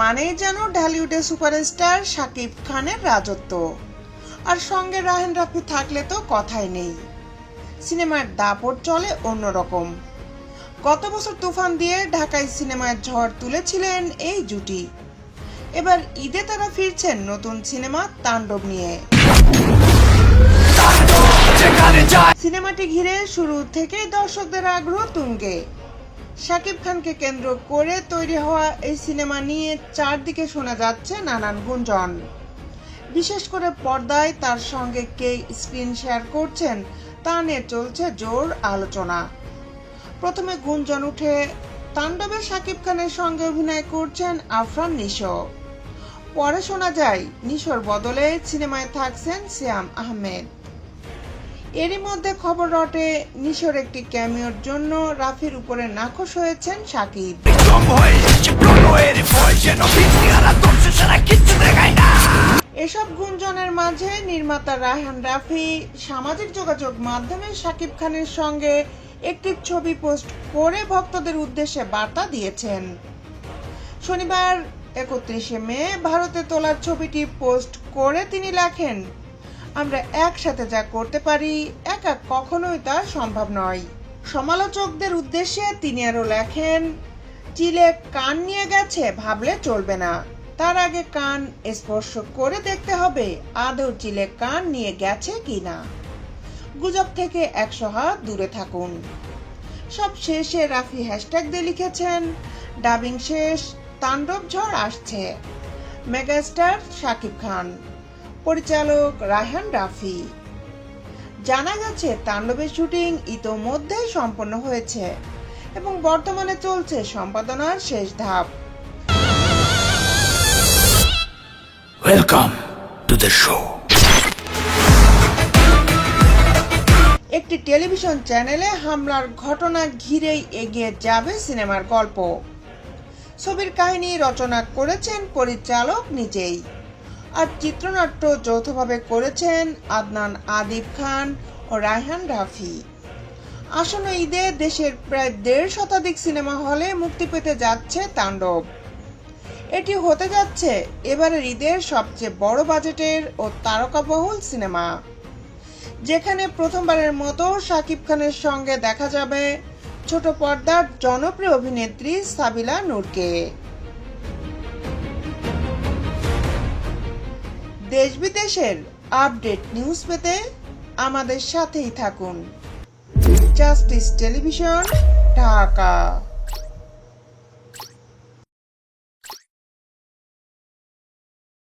মানেই যেন ঢালিউডের সুপারস্টার শাকিব খানের রাজত্ব। আর সঙ্গে রাহেন রাফি থাকলে তো কথাই নেই। সিনেমার দাপট চলে অন্যরকম। গত বছর তুফান দিয়ে ঢাকায় সিনেমায় ঝড় তুলেছিলেন এই জুটি। এবার ঈদে তারা ফিরছেন নতুন সিনেমা তাণ্ডব নিয়ে। সিনেমাটি ঘিরে শুরু থেকেই দর্শকদের আগ্রহ তুঙ্গে। শাকিব খানকে কেন্দ্র করে তৈরি হওয়া এই সিনেমা নিয়ে চারদিকে শোনা যাচ্ছে নানান গুঞ্জন। বিশেষ করে পর্দায় তার সঙ্গে কে স্ক্রিন শেয়ার করছেন, তা নিয়ে চলছে জোর আলোচনা। প্রথমে গুঞ্জন উঠে তাণ্ডবে শাকিব খানের সঙ্গে অভিনয় করছেন আফরান নিশো। পরে শোনা যায়, নিশোর বদলে সিনেমায় থাকছেন সিয়াম আহমেদ। এরই মধ্যে খবর রটে নিশোর একটি ক্যামিওর জন্য রাফির উপরে নাখোশ হয়েছেন সাকিব। এসব গুঞ্জনের মাঝে নির্মাতা রায়হান রাফি সামাজিক যোগাযোগ মাধ্যমে শাকিব খানের সঙ্গে একটি ছবি পোস্ট করে ভক্তদের উদ্দেশ্যে বার্তা দিয়েছেন। শনিবার একত্রিশে মে ভারতে তোলার ছবিটি পোস্ট করে তিনি লেখেন আমরা একসাথে যা করতে পারি, একা কখনোই তা সম্ভব নয়। সমালোচকদের উদ্দেশ্যে তিনি আরও লেখেন, চিলে কান নিয়ে গেছে, ভাবলে চলবে না। তার আগে কান স্পর্শ করে দেখতে হবে, আদৌ চিলে কান নিয়ে গেছে কি না? গুজব থেকে একশো হাত দূরে থাকুন। সব শেষে রাফি হ্যাশট্যাগ দিয়ে লিখেছেন, ডাবিং শেষ, তাণ্ডব ঝড় আসছে। মেগাস্টার শাকিব খান। পরিচালক রায়হান রাফি। জানা গেছে তাণ্ডবের শুটিং ইতোমধ্যেই সম্পন্ন হয়েছে এবং বর্তমানে চলছে সম্পাদনার শেষ ধাপ. একটি টেলিভিশন চ্যানেলে হামলার ঘটনা ঘিরেই এগিয়ে যাবে সিনেমার গল্প। ছবির কাহিনী রচনা করেছেন পরিচালক নিজেই। আর চিত্রনাট্য যৌথভাবে করেছেন আদনান আদিব খান ও রায়হান রাফি। আসন্ন ঈদে দেশের প্রায় দেড় শতাধিক সিনেমা হলে মুক্তি পেতে যাচ্ছে তাণ্ডব। এটি হতে যাচ্ছে এবারের ঈদের সবচেয়ে বড় বাজেটের ও তারকাবহুল সিনেমা। যেখানে প্রথমবারের মতো শাকিব খানের সঙ্গে দেখা যাবে ছোট পর্দার জনপ্রিয় অভিনেত্রী সাবিলা নূরকে। দেশ বিদেশের আপডেট নিউজ পেতে আমাদের সাথেই থাকুন। Justice television Dhaka.